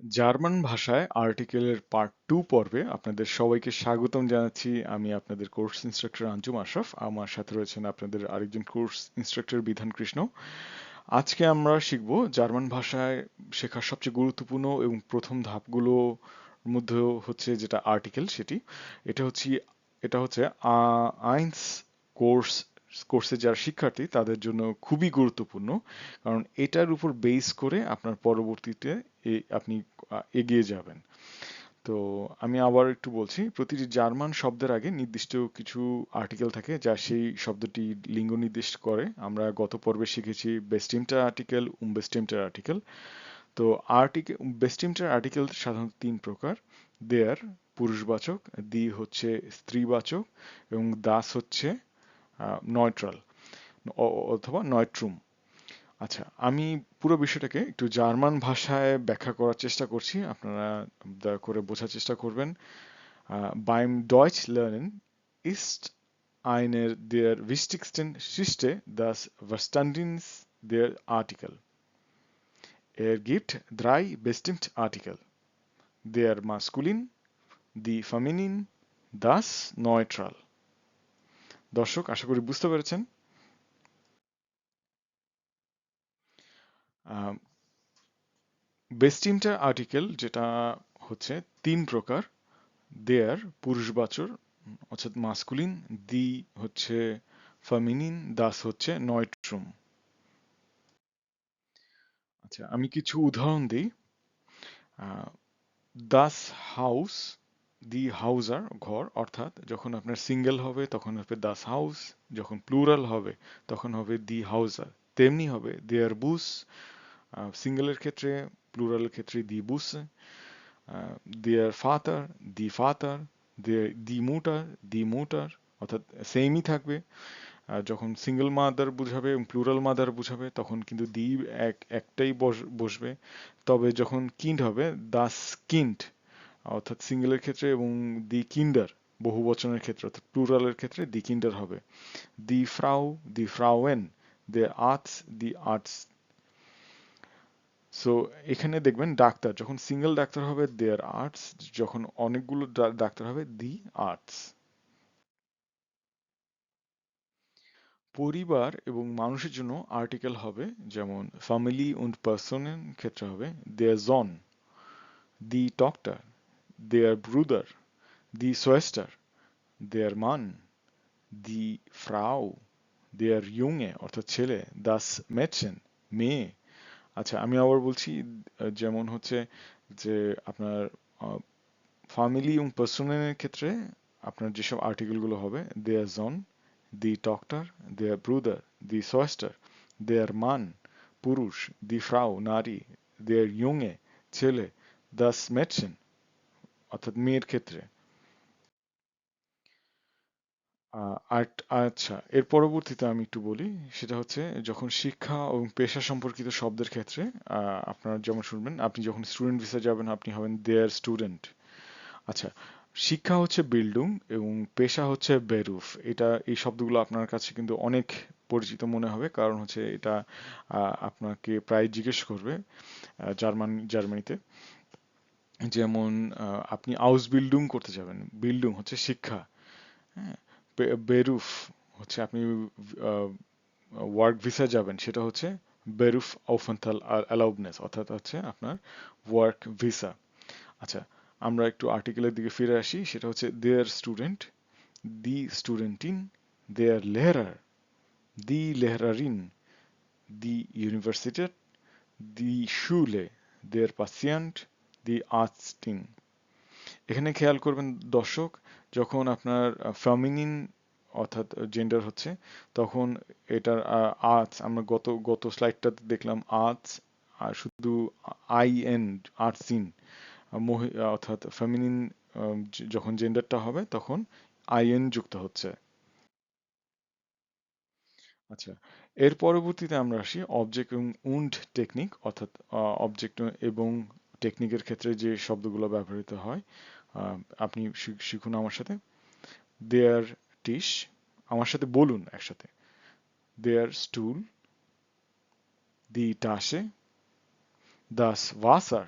German ভাষায় আর্টিকেলের part two পর্বে আপনাদের সবাইকে স্বাগতম জানাচ্ছি। আমি আপনাদের কোর্স ইনস্ট্রাক্টর আঞ্জুম আশরাফ। আমার সাথে রয়েছেন আপনাদের আরেকজন কোর্স ইনস্ট্রাক্টর বিধান কৃষ্ণ। আজকে আমরা শিখব জার্মান ভাষায় শেখার সবচেয়ে গুরুত্বপূর্ণ এবং প্রথম ধাপগুলোর মধ্যে হচ্ছে যেটা আর্টিকেল সেটি। এটা হচ্ছে এটা হচ্ছে আইন্স কোর্স কোর্সে যারা শিক্ষার্থী, তাদের জন্য খুবই গুরুত্বপূর্ণ। কারণ এটার উপর বেস করে আপনার পরবর্তীতে আপনি এগিয়ে যাবেন। তো আমি আবার একটু বলছি, প্রতিটি জার্মান শব্দের আগে নির্দিষ্ট কিছু আর্টিকেল থাকে যা সেই শব্দটি লিঙ্গ নির্দেশ করে। আমরা গত পর্বে শিখেছি বেস্টিমটার আর্টিকেল উমবেস্টিমটার আর্টিকেল তো আর্টিকেল বেস্টিমটার আর্টিকেল সাধারণত তিন প্রকার। দেয়ার পুরুষবাচক দি হচ্ছে স্ত্রীবাচক এবং দাস হচ্ছে নয়ট্রাল অথবা নয়ট্রুম আচ্ছা আমি পুরো বিষয়টাকে একটু জার্মান ভাষায় ব্যাখ্যা করার চেষ্টা করছি। আপনারা দয়া করে বোঝার চেষ্টা করবেন। বাইম ডয়চ লার্নেন ইস্ট আইনের দেয়ার ভিস্টিক্সটেন সিস্টে দাস ভার্স্টান্ডিনস দেয়ার আর্টিকেল এর গিফট দ্রাই বেস্টিংট আর্টিকেল দেয়ার মাস্কুলিন দি ফামিনিন দাস নয়ট্রাল দর্শক, আশা করি বুঝতে পেরেছেন। বেস্ট বেস্টিমটার আর্টিকেল যেটা হচ্ছে তিন প্রকার দেয়ার পুরুষবাচর অর্থাৎ মাস্কুলিন দি হচ্ছে ফেমিনিন দাস হচ্ছে নয়ট্রুম আচ্ছা আমি কিছু উদাহরণ দিই। দাস হাউস দি হাউজার ঘর, অর্থাৎ যখন আপনার সিঙ্গেল হবে, তখন হবে দাস হাউস যখন প্লুরাল হবে, তখন হবে দি হাউজার তেমনি হবে দেয়ার বুস সিঙ্গেলের ক্ষেত্রে প্লুরালের ক্ষেত্রে দি বুস দেয়ার ফাতার দি ফাতার দি মুটার দি মুটার অর্থাৎ সেমই থাকবে। যখন সিঙ্গেল মাদার বুঝাবে এবং প্লুরাল মাদার বুঝাবে, তখন কিন্তু দি এক, একটাই বস- বসবে। তবে যখন কিন্ড হবে দাস কিন্ড অর্থাৎ সিঙ্গেলের ক্ষেত্রে এবং দি কিন্ডার বহু বচনের ক্ষেত্রে, অর্থাৎ প্লুরালের ক্ষেত্রে দি কিন্ডার হবে। দি ফ্রাউ দি ফ্রাউয়েন দে আর্টস দি আর্টস সো এখানে দেখবেন ডাক্তার, যখন সিঙ্গেল ডাক্তার হবে দেয়ার আর্টস যখন অনেকগুলো ডাক্তার হবে দি আর্টস পরিবার এবং মানুষের জন্য আর্টিকেল হবে, যেমন ফ্যামিলি und পার্সনের ক্ষেত্রে হবে দেয়ার জন দি ডক্টর দেয়ার ব্রুদার দি সোয়েস্টার দেয়ার মান দি ফ্রাউ দেয়ার ইউঙে অর্থাৎ ছেলে দাস মেটসেন মেয়ে। আচ্ছা আমি আবার বলছি যেমন হচ্ছে যে আপনার ফ্যামিলি এবং পার্সনের ক্ষেত্রে আপনার যেসব আর্টিকেলগুলো হবে দেয়ার জন দি ডক্টর দেয়ার ব্রুদার দি সোয়েস্টার দেয়ার মান পুরুষ দি ফ্রাউ নারী দেয়ার ইয়ংয়ে ছেলে দাস মেটসেন অর্থাৎ মেয়ের ক্ষেত্রে। আচ্ছা এর পরবর্তীতে আমি একটু বলি, সেটা হচ্ছে যখন শিক্ষা এবং পেশা সম্পর্কিত শব্দের ক্ষেত্রে আপনারা যেমন শুনবেন, আপনি যখন স্টুডেন্ট ভিসা যাবেন, আপনি হবেন দেয়ার স্টুডেন্ট আচ্ছা শিক্ষা হচ্ছে বিল্ডুং এবং পেশা হচ্ছে বেরুফ। এটা, এই শব্দগুলো আপনার কাছে কিন্তু অনেক পরিচিত মনে হবে, কারণ হচ্ছে এটা আপনাকে প্রায় জিজ্ঞেস করবে জার্মান, জার্মানিতে। যেমন আপনি আউস বিল্ডুং করতে যাবেন। বিল্ডুং হচ্ছে শিক্ষা। হ্যাঁ? বেরুফ হচ্ছে আপনি ওয়ার্ক ভিসা যাবেন। সেটা হচ্ছে বেরুফ আউফান্থাল অ্যালাউবনেস অর্থাৎ হচ্ছে আপনার ওয়ার্ক ভিসা আচ্ছা আমরা একটু আর্টিকেলের দিকে ফিরে আসি। সেটা হচ্ছে দেয়ার স্টুডেন্ট দি স্টুডেন্টিন দেয়ার লেহরার দি লেহরারিন দি ইউনিভার্সিটেট দি শুলে দেয়ার পাসিয়েন্ট দি আর্টস্টিং এখানে খেয়াল করবেন দর্শক, যখন আপনার ফেমিনিন অর্থাৎ জেন্ডার হচ্ছে, তখন এটার আর্টস আমরা গত গত স্লাইডটাতে দেখলাম আর্টস আর শুধু আই এন আর্টসিন অর্থাৎ ফেমিনিন যখন জেন্ডারটা হবে, তখন আইএন যুক্ত হচ্ছে। আচ্ছা এর পরবর্তীতে আমরা আসি অবজেক্ট এবং উন্ড টেকনিক অর্থাৎ অবজেক্ট এবং টেকনিকের ক্ষেত্রে যে শব্দগুলো ব্যবহৃত হয় আপনি শিখুন আমার সাথে। দেয়ার টিস আমার সাথে বলুন একসাথে। দেয়ার স্টুল দি টাসে দাস ওয়াসার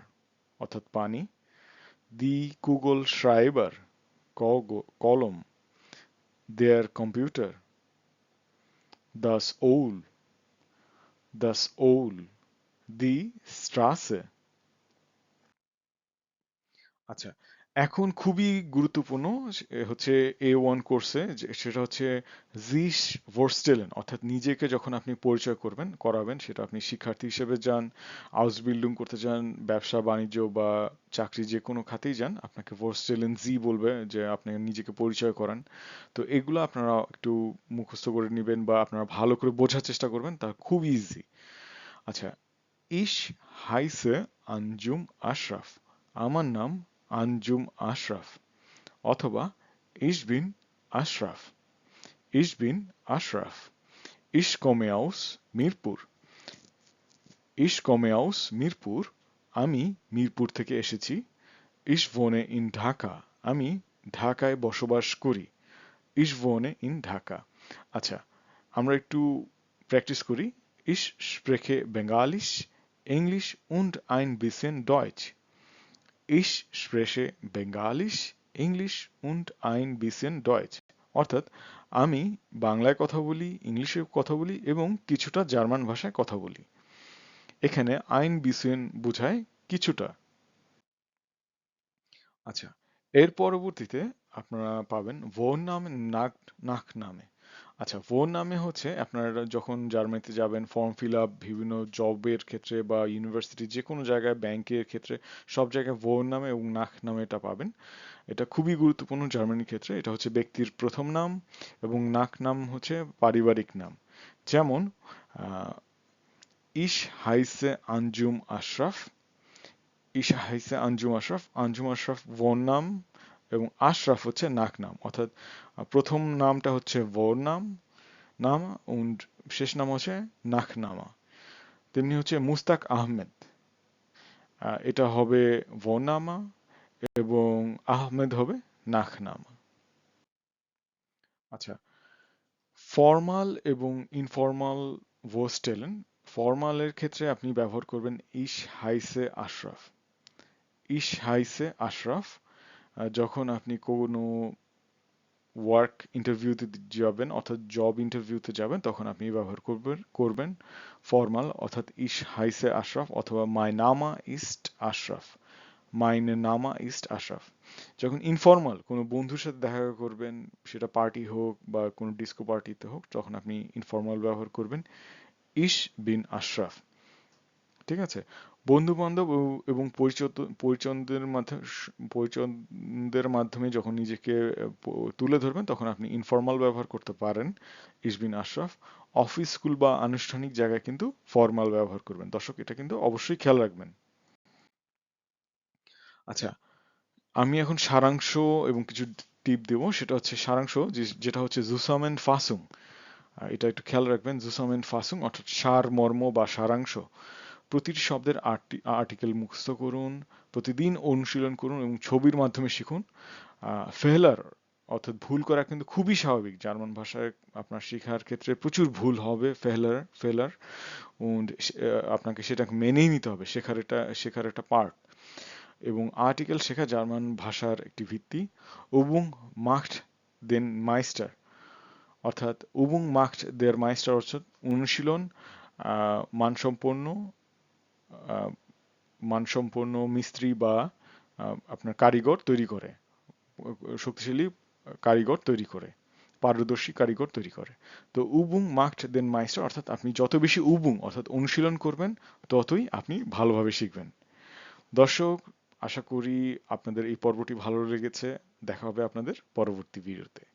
অর্থাৎ পানি। দি কুগল শ্রাইবার কলম। দেয়ার কম্পিউটার দাস ওল দাস ওল দি স্ট্রাসে আচ্ছা এখন খুবই গুরুত্বপূর্ণ হচ্ছে এ ওয়ান কোর্সে সেটা হচ্ছে জিস ভোরস্টেলেন অর্থাৎ নিজেকে যখন আপনি পরিচয় করবেন, করাবেন, সেটা আপনি শিক্ষার্থী হিসেবে যান হাউস বিল্ডিং করতে যান, ব্যবসা, বাণিজ্য বা চাকরি যে কোনো খাতেই যান, আপনাকে ভোরস্টেলেন জি বলবে যে, আপনি নিজেকে পরিচয় করান। তো এগুলো আপনারা একটু মুখস্থ করে নেবেন বা আপনারা ভালো করে বোঝার চেষ্টা করবেন, তা খুব ইজি আচ্ছা ইশ হাইসে আঞ্জুম আশরাফ আমার নাম আঞ্জুম আশরাফ অথবা ইশবিন আশরাফ। ইশবিন আশরাফ। ইশ কমেয়াউস মিরপুর। ইশ কমেয়াউস মিরপুর। আমি মিরপুর থেকে এসেছি। ইশভনে ইন ঢাকা। আমি ঢাকায় বসবাস করি। ইশভনে ইন ঢাকা। আচ্ছা আমরা একটু প্র্যাকটিস করি। Ich spreche Bengalisch, Englisch und ein bisschen Deutsch. Ich spreche Bengalisch, English und ein bisschen Deutsch. অর্থাৎ আমি বাংলায় কথা বলি ইংলিশে কথা বলি এবং কিছুটা জার্মান ভাষায় কথা বলি। এখানে আইন বিসেন বোঝায় কিছুটা। আচ্ছা এর পরবর্তীতে আপনারা পাবেন ভোন নাম নাক নাক নামে। আচ্ছা ফোন নামে হচ্ছে আপনারা যখন জার্মানিতে যাবেন ফর্ম ফিল আপ বিভিন্ন জবের ক্ষেত্রে বা ইউনিভার্সিটি যে কোনো জায়গায় ব্যাংকের ক্ষেত্রে, সব জায়গায় ভোন নামে এবং নাক নামে এটা পাবেন। এটা খুবই গুরুত্বপূর্ণ জার্মানির ক্ষেত্রে। এটা হচ্ছে ব্যক্তির প্রথম নাম এবং নাক নাম হচ্ছে পারিবারিক নাম। যেমন ইশ হাইসে আঞ্জুম আশরাফ, ইশ হাইসে আঞ্জুম আশরাফ আঞ্জুম আশরাফ ভোন নাম এবং আশরাফ হচ্ছে নাক নাম। অর্থাৎ প্রথম নামটা হচ্ছে ভোর নাম নাম শেষ নাম হচ্ছে নাক নামা। তেমনি হচ্ছে মুস্তাক আহমেদ। এটা হবে নামা এবং আহমেদ হবে নাক নামা। আচ্ছা ফর্মাল এবং ইনফর্মাল ভোস্টেলেন। ফর্মালের ক্ষেত্রে আপনি ব্যবহার করবেন ইশ হাইসে আশরাফ। ইশ হাইসে আশরাফ যখন আপনি কোনো ওয়ার্ক ইন্টারভিউতে যাবেন, অর্থাৎ জব ইন্টারভিউতে যাবেন, তখন আপনি ব্যবহার করবেন করবেন ফর্মাল অর্থাৎ ইশ হাইসে আশরাফ অথবা মাই নামা ইস্ট আশরাফ। মাইনে নামা ইস্ট আশরাফ। যখন ইনফর্মাল কোনো বন্ধুর সাথে দেখা করবেন, সেটা পার্টি হোক বা কোনো ডিস্কো পার্টিতে হোক, তখন আপনি ইনফর্মাল ব্যবহার করবেন ইশ বিন আশরাফ। ঠিক আছে? বন্ধু বান্ধব এবং পরিচন্দের মাধ্যমে পরিচন্দের মাধ্যমে যখন নিজেকে তুলে ধরবেন, তখন আপনি ইনফর্মাল ব্যবহার করতে পারেন, ইসবিন আশরাফ। অফিস স্কুল বা আনুষ্ঠানিক জায়গায় কিন্তু ফর্মাল ব্যবহার করবেন। দর্শক, এটা কিন্তু অবশ্যই খেয়াল রাখবেন। আচ্ছা আমি এখন সারাংশ এবং কিছু টিপ দেব। সেটা হচ্ছে সারাংশ যেটা হচ্ছে জুসামেন ফাসুং এটা একটু খেয়াল রাখবেন জুসামেন ফাসুং অর্থাৎ সার মর্ম বা সারাংশ। প্রতিটি শব্দের আর্টিকেল মুখস্থ করুন, প্রতিদিন অনুশীলন করুন এবং ছবির মাধ্যমে শিখুন। ফেলার অর্থাৎ ভুল করা কিন্তু খুবই স্বাভাবিক। জার্মান ভাষায় আপনার শেখার ক্ষেত্রে প্রচুর ভুল হবে ফেলার ফেলার আপনাকে সেটা মেনেই নিতে হবে, শেখার এটা শেখার একটা পার্ট এবং আর্টিকেল শেখা জার্মান ভাষার একটি ভিত্তি। উবুং মাখট দেন মাইস্টার। অর্থাৎ উবুং মাখট দের মাইস্টার অর্থাৎ অনুশীলন মানসম্পন্ন মানসম্পন্ন মিস্ত্রি বা আপনার কারিগর তৈরি করে। শক্তিশালী কারিগর তৈরি করে। পারদর্শী কারিগর তৈরি করে। তো উবুং মার্কড দেন মাইস্টার, অর্থাৎ আপনি যত বেশি উবুং, অর্থাৎ অনুশীলন করবেন, ততই আপনি ভালোভাবে শিখবেন। দর্শক, আশা করি আপনাদের এই পর্বটি ভালো লেগেছে। দেখা হবে আপনাদের পরবর্তী ভিডিওতে।